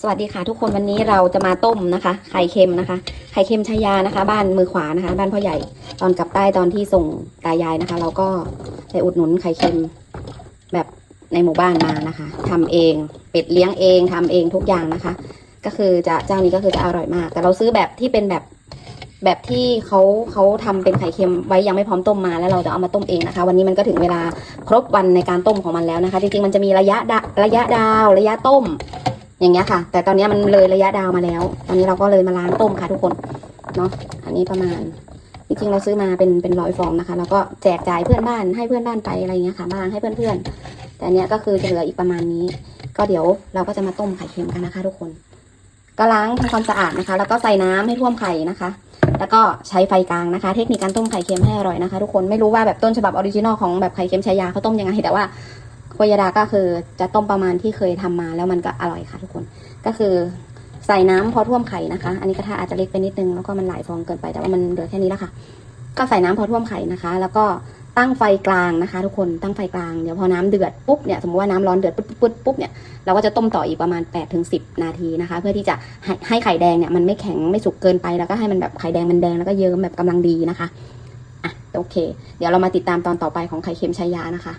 สวัสดีค่ะทุกคนวันนี้เราจะมาต้มนะคะ ไข่เค็มนะคะ ไข่เค็มชายานะคะ บ้านมือขวานะคะ บ้านพ่อใหญ่ตอนกลับใต้ตอนที่ส่งตายายนะคะ เราก็ไปอุดหนุนไข่เค็มแบบในหมู่บ้านมานะคะทำเองเป็ดเลี้ยงเองทำเองทุกอย่างนะคะ ก็คือจะเจ้านี้ก็คือจะอร่อยมาก แต่เราซื้อแบบที่เป็นแบบแบบที่เขาเขาทำเป็นไข่เค็มไว้ยังไม่พร้อมต้มมาแล้วเราจะเอามาต้มเองนะคะ วันนี้มันก็ถึงเวลาครบวันในการต้มของมันแล้วนะคะ จริงๆมันจะมีระยะระยะดาว ระยะต้ม อย่างเงี้ยค่ะ แต่ตอนนี้มันเลยระยะดาวมาแล้ว ตอนนี้เราก็เลยมาล้างต้มค่ะทุกคนเนาะอันนี้ประมาณจริงๆเราซื้อมาเป็นเป็นร้อยฟองนะคะ แล้วก็แจกจ่ายเพื่อนบ้านให้เพื่อนบ้านไปอะไรเงี้ยค่ะบ้างให้เพื่อนๆ แต่อันเนี้ยก็คือจะเหลืออีกประมาณนี้ ก็เดี๋ยวเราก็จะมาต้มไข่เค็มกันนะคะ ทุกคน ก็ล้างทำความสะอาดนะคะ แล้วก็ใส่น้ำให้ท่วมไข่นะคะ แล้วก็ใช้ไฟกลางนะคะ เทคนิคการต้มไข่เค็มให้อร่อยนะคะ ทุกคนไม่รู้ว่าแบบต้นฉบับออริจินอลของแบบไข่เค็มชายาเขาต้มยังไงแต่ว่า โคยาดาก็คือจะต้มประมาณที่เคยทำมาแล้วมันก็อร่อยค่ะทุกคน ก็คือใส่น้ำพอท่วมไข่นะคะ อันนี้กระทะอาจจะเล็กไปนิดนึงแล้วก็มันหลายฟองเกินไปแต่ว่ามันเหลือแค่นี้แล้วค่ะ ก็ใส่น้ำพอท่วมไข่นะคะ แล้วก็ตั้งไฟกลางนะคะ ทุกคนตั้งไฟกลางเดี๋ยวพอน้ำเดือดปุ๊บเนี่ยสมมติว่าน้ำร้อนเดือดปุ๊บปุ๊บปุ๊บเนี่ยเราก็จะต้มต่ออีกประมาณ8ปดถึงสินาทีนะคะ เพื่อที่จะให้ให้ไข่แดงเนี่ยมันไม่แข็งไม่สุกเกินไปแล้วก็ให้มันแบบไข่แดงมันแดงแล้วก็เยิ้มแบบกำลังดีนะคะอะโอเค เดี๋ยวเรามาติดตามตอนต่อไปของไข่เค็มชายานะคะ